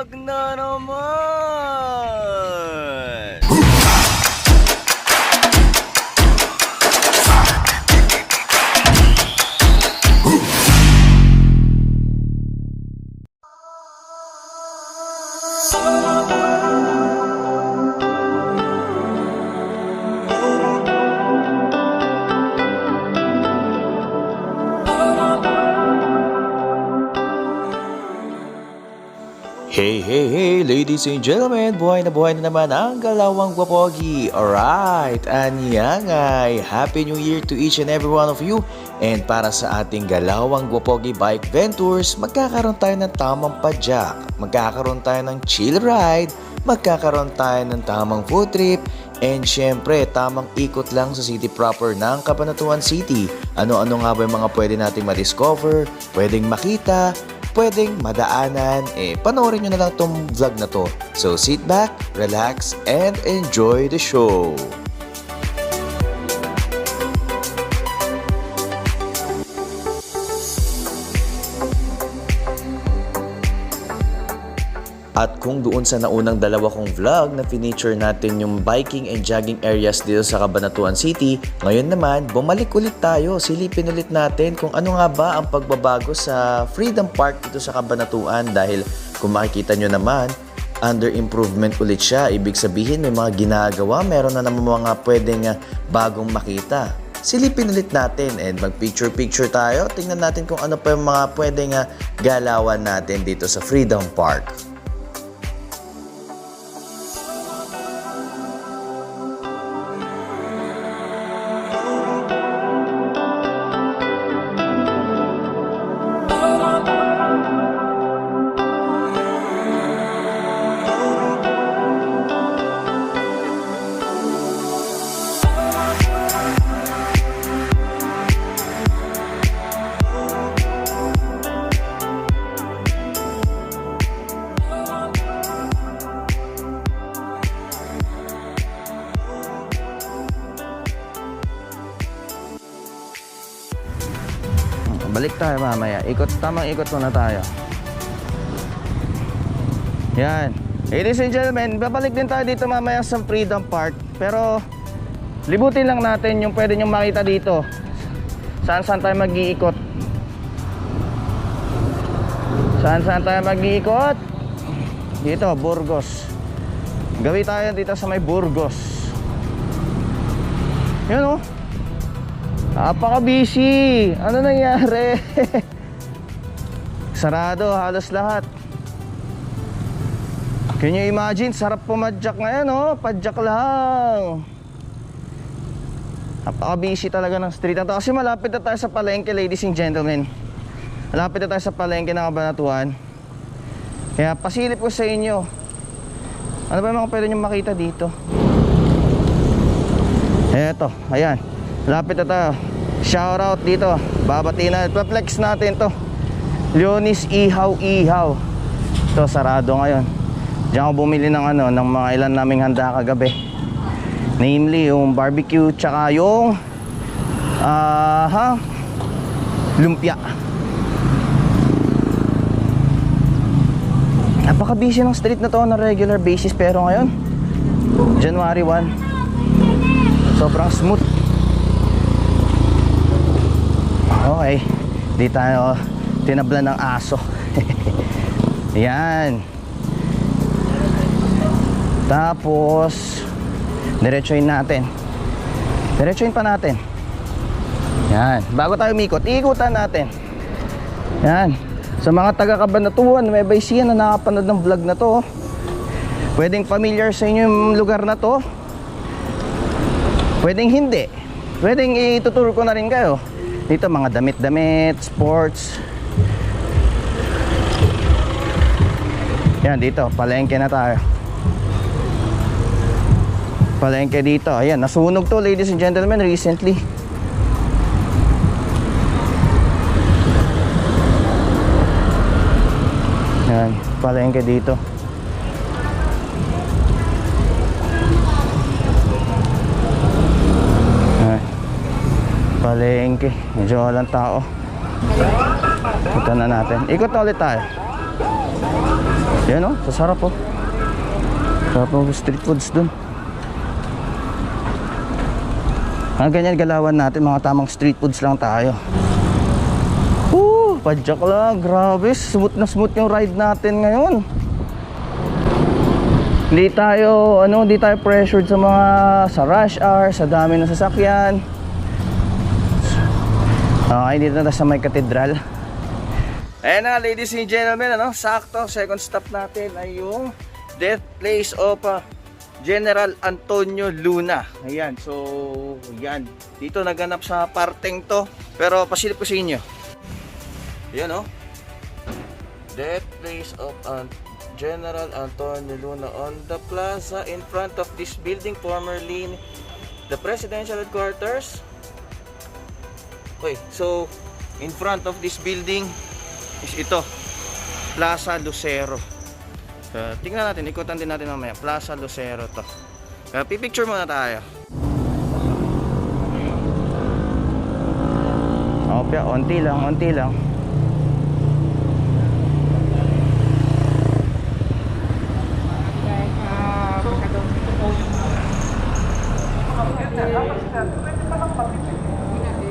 Wag na! Hey, hey, hey, ladies and gentlemen, buhay na buhay na naman ang Galawang Wapogi. Alright, anyangay, Happy New Year to each and every one of you. And para sa ating Galawang Wapogi Bike Ventures, magkakaroon tayo ng tamang padyak, magkakaroon tayo ng chill ride, magkakaroon tayo ng tamang food trip, and syempre, tamang ikot lang sa city proper ng Cabanatuan City. Ano-ano nga ba yung mga pwede nating ma-discover, pwedeng makita, pwedeng madaanan, eh panoorin nyo na lang tong vlog na to. So sit back, relax, and enjoy the show! At kung doon sa naunang dalawa kong vlog na feature natin yung biking and jogging areas dito sa Cabanatuan City, ngayon naman bumalik ulit tayo, silipin ulit natin kung ano nga ba ang pagbabago sa Freedom Park dito sa Cabanatuan dahil kung makikita nyo naman, under improvement ulit siya. Ibig sabihin may mga ginagawa, meron na naman mga pwedeng ah, bagong makita. Silipin ulit natin and mag-picture-picture tayo. Tingnan natin kung ano pa yung mga pwedeng ah, galawan natin dito sa Freedom Park. Balik tayo mamaya. Ikot, tamang ikot muna tayo. Yan. Ladies and gentlemen, babalik din tayo dito mamaya sa Freedom Park. Pero, libutin lang natin yung pwede nyo makita dito. Saan saan tayo mag-iikot. Saan saan tayo mag-iikot? Dito, Burgos. Gawi tayo dito sa may Burgos. Yan oh. Napaka-busy. Ano nangyari? Sarado halos lahat. Can you imagine? Sarap pumadyak ngayon, oh. Padyak lang. Napaka-busy talaga ng street na to. Kasi malapit na tayo sa palengke, ladies and gentlemen. Malapit na tayo sa palengke ng Kabanatuan. Kaya pasilip ko sa inyo. Ano ba yung mga pwede nyo makita dito? Eto, ayan. Lapit na tayo. Shout out dito. Babati na. Pa-flex natin to. Leonis Ihaw Ihaw. Ito, sarado ngayon. Diyan ako bumili ng ano, ng mga ilan naming handa kagabi. Namely, yung barbecue, tsaka yung ah ha, lumpia. Napaka-busy ng street na to on a regular basis pero ngayon, January 1, sobrang smooth. Okay, di tayo tinabla ng aso. Yan. Tapos, diretsuin natin. Diretsuin pa natin. Yan. Bago tayo umikot, iikutan natin. Yan. Sa mga taga Cabanatuan, may Ecija na nakapanood ng vlog na to. Pwedeng familiar sa inyo yung lugar na to. Pwedeng hindi. Pwedeng ituturo ko na rin kayo. Dito mga damit-damit, sports. Yan dito, palengke na tayo. Palengke dito. Ayan, nasunog to ladies and gentlemen recently. Yan, palengke dito. Palengke. Medyo walang tao. Ito na natin. Ikot na ulit tayo. Yan oh, sasarap oh. Sarap ng street foods dun. Mga ganyan galawan natin, mga tamang street foods lang tayo. Woo! Padyak lang, grabe. Smooth na smooth yung ride natin ngayon. Hindi tayo, ano, hindi tayo pressured sa mga, sa rush hour, sa dami ng sasakyan. Okay, dito na sa may katedral. Ayan na, ladies and gentlemen, ano, sakto, second stop natin ay yung death place of uh, General Antonio Luna. Ayan, so, yan. Dito naganap sa parteng to, pero pasilip ko sa inyo. Yan, oh. Death place of An- General Antonio Luna on the plaza in front of this building formerly the presidential headquarters. Okay, so in front of this building is ito, Plaza Lucero. Uh, tingnan natin, ikutan din natin mamaya. Plaza Lucero to. Kaya pipicture muna tayo. Opya, onti lang, onti lang.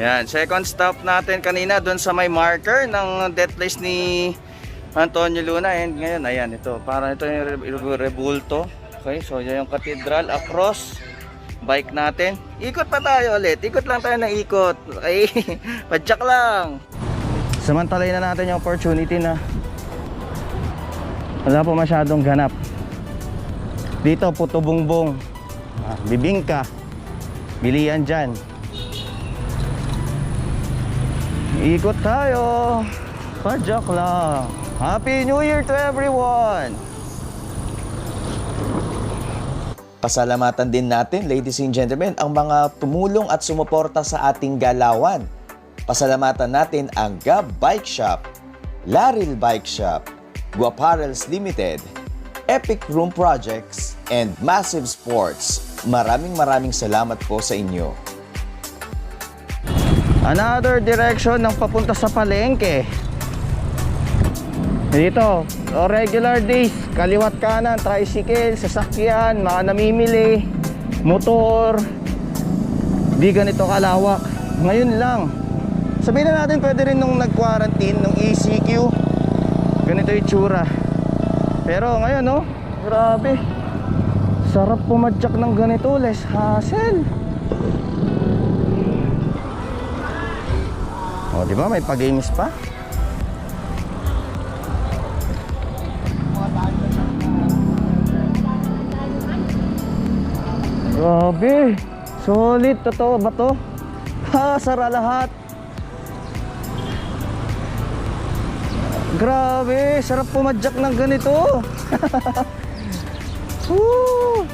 Yan, second stop natin kanina doon sa may marker ng death place ni Antonio Luna. And ngayon ayan ito. Para ito yung re- re- rebulto. Okay so yan yung cathedral across bike natin. Ikot pa tayo ulit. Ikot lang tayo ng ikot. Okay? Padyak lang. Samantalayin na natin yung opportunity na wala po masyadong ganap. Dito puto bongbong ah, bibingka. Bilian dyan ikot tayo padyak lang Happy New Year to everyone! Pasalamatan din natin, ladies and gentlemen, ang mga tumulong at sumuporta sa ating galawan. Pasalamatan natin ang Gab Bike Shop, Laril Bike Shop, Guaparels Limited, Epic Room Projects, and Massive Sports. Maraming maraming salamat po sa inyo. Another direction ng papunta sa palengke. Dito, regular days, kaliwat kanan, tricycle, sasakyan, mga namimili, motor. Di ganito kalawak. Ngayon lang. Sabihin na natin pwede rin nung nag-quarantine, nung ECQ. Ganito yung tsura. Pero ngayon, no? Grabe. Sarap pumadyak ng ganito, less hassle. O, di ba? May pag-games pa. Grabe. Solid. Totoo ba to? Ha, sara lahat. Grabe. Sarap pumadyak ng ganito. Woo!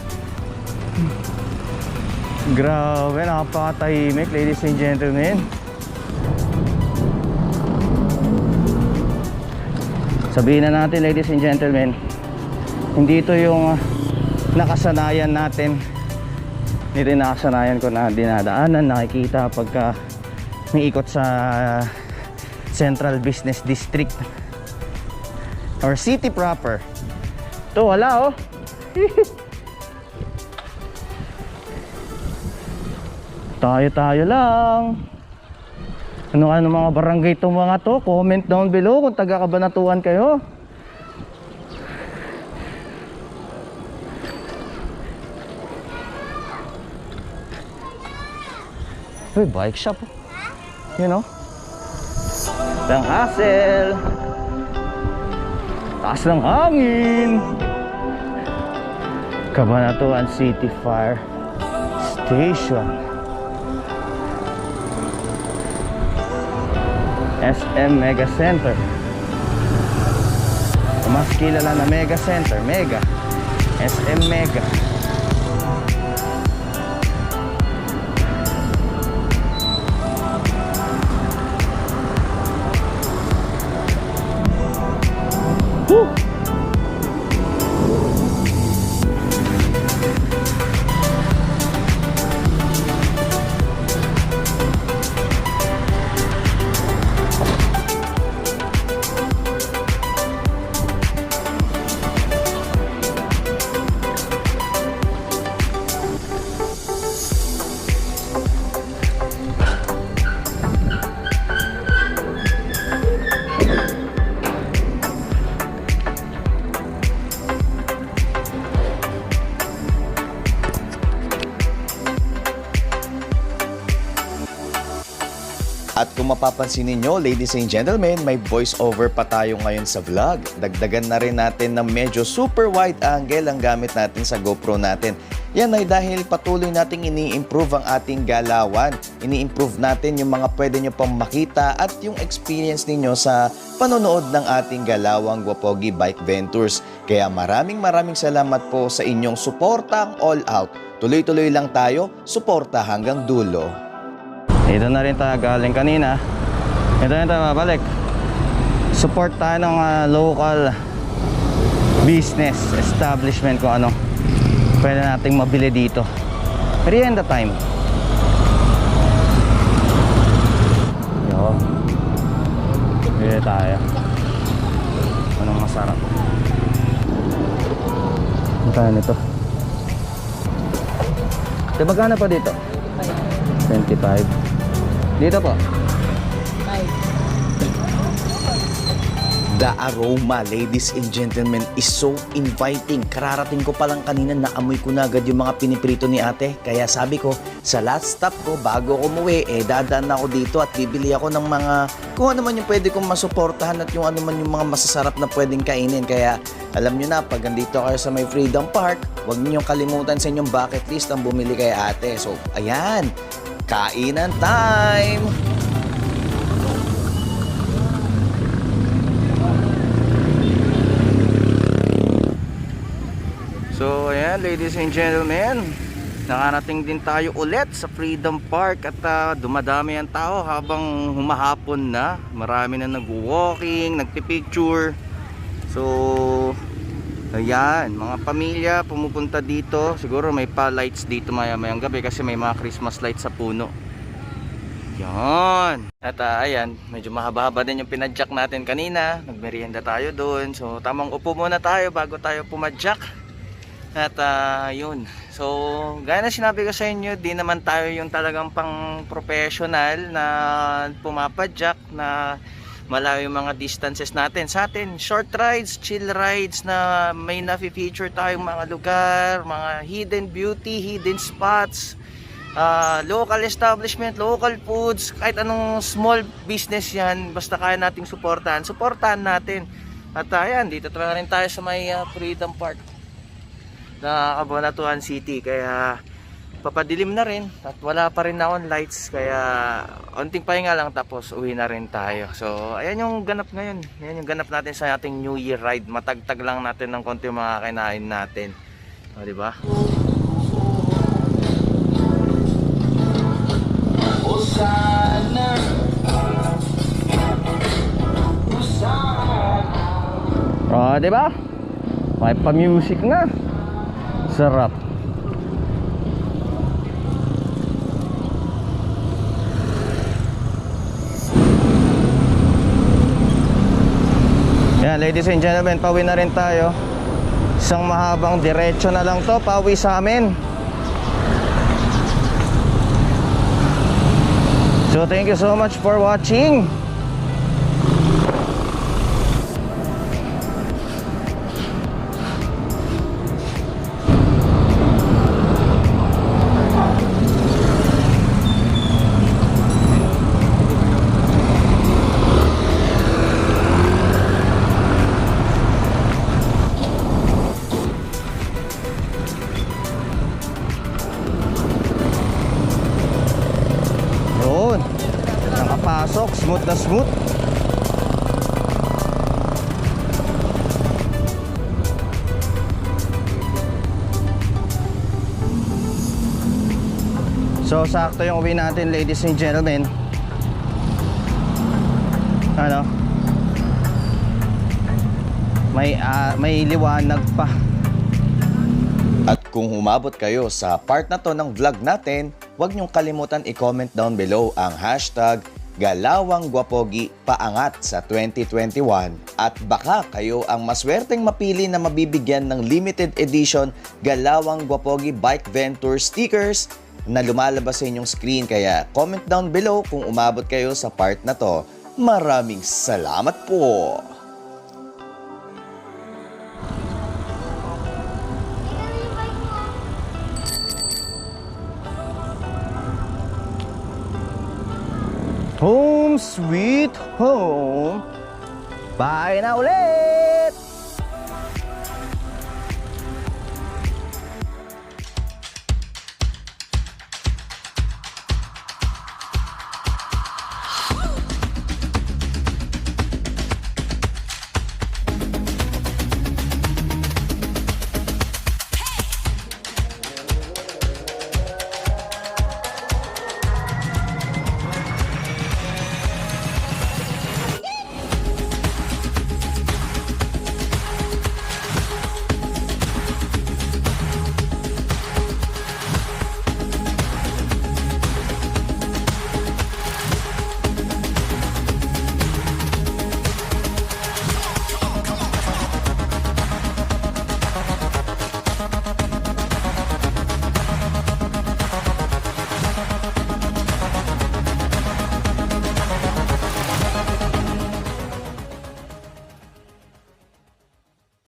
Grabe. Napakatahimik, ladies and gentlemen. Sabihin na natin ladies and gentlemen Hindi ito yung uh, nakasanayan natin. Hindi rin nakasanayan ko na dinadaanan Nakikita pagka may ikot sa Central Business District Or city proper. Ito wala oh. Tayo-tayo lang ano ano mga barangay itong mga to? Comment down below kung taga Kabanatuan kayo. Uy, bike shop. You know? Ang hassle. Taas ng hangin. Kabanatuan City Fire Station. SM Mega Center. Mas kilala na Mega Center Mega. SM Mega. Mapapansin ninyo, ladies and gentlemen, may voice over pa tayo ngayon sa vlog. Dagdagan na rin natin na medyo super wide angle ang gamit natin sa GoPro natin. Yan ay dahil patuloy nating ini-improve ang ating galawan. Ini-improve natin yung mga pwede nyo pang makita at yung experience ninyo sa panonood ng ating galawang Wapogi Bike Ventures. Kaya maraming maraming salamat po sa inyong suporta all out. Tuloy-tuloy lang tayo, suporta hanggang dulo. Dito na rin tayo galing kanina. Ito na tayo babalik. Support tayo ng ah, local business establishment kung ano pwede nating mabili dito. Merienda time. Yo. Bili tayo. Anong masarap? Ang tayo nito. Di magkano pa dito? 25. Dito po. The aroma, ladies and gentlemen, is so inviting. Kararating ko pa lang kanina, naamoy ko na agad yung mga piniprito ni ate. Kaya sabi ko, sa last stop ko, bago ako umuwi, eh dadaan ako dito at bibili ako ng mga, kung ano man yung pwede kong masuportahan at yung ano man yung mga masasarap na pwedeng kainin. Kaya alam nyo na, pag andito kayo sa may Freedom Park, huwag niyo kalimutan sa inyong bucket list ang bumili kay ate. So, ayan, kainan time! So ayan ladies and gentlemen Nakarating din tayo ulit sa Freedom Park At ah, dumadami ang tao habang humahapon na Marami na nag-walking, nagpipicture So Ayan, mga pamilya pumupunta dito Siguro may pa lights dito maya mayang gabi Kasi may mga Christmas lights sa puno yan. At ah, ayan, medyo mahaba-haba din yung pinadjak natin kanina. Nagmerienda tayo doon. So tamang upo muna tayo bago tayo pumadjak. At ah, yun. So, gaya na sinabi ko sa inyo, di naman tayo yung talagang pang professional na pumapadjak na malayo yung mga distances natin. Sa atin, short rides, chill rides na may na-feature tayong mga lugar, mga hidden beauty, hidden spots, ah, local establishment, local foods, kahit anong small business yan, basta kaya nating suportahan, suportahan natin. At ayan, dito talaga rin tayo sa may ah, Freedom Park na Cabanatuan City kaya papadilim na rin at wala pa rin on lights kaya onting pahinga lang tapos uwi na rin tayo so ayan yung ganap ngayon ayan yung ganap natin sa ating New Year ride matagtag lang natin ng konti mga kinain natin o di ba Oh, di ba? May pa-music na. Sarap. Ladies and gentlemen, pauwi na rin tayo. Isang mahabang diretso na lang to, pauwi sa amin. So, thank you so much for watching. Ayun. Nakapasok. Smooth na smooth. So sakto yung uwi natin ladies and gentlemen Ano May, uh, may liwanag pa At kung humabot kayo sa part na to ng vlog natin huwag niyong kalimutan i-comment down below ang hashtag Galawang Gwapogi Paangat sa 2021 at baka kayo ang maswerteng mapili na mabibigyan ng limited edition Galawang Gwapogi Bike Venture stickers na lumalabas sa inyong screen kaya comment down below kung umabot kayo sa part na to. Maraming salamat po! Sweet home. Bye na ulit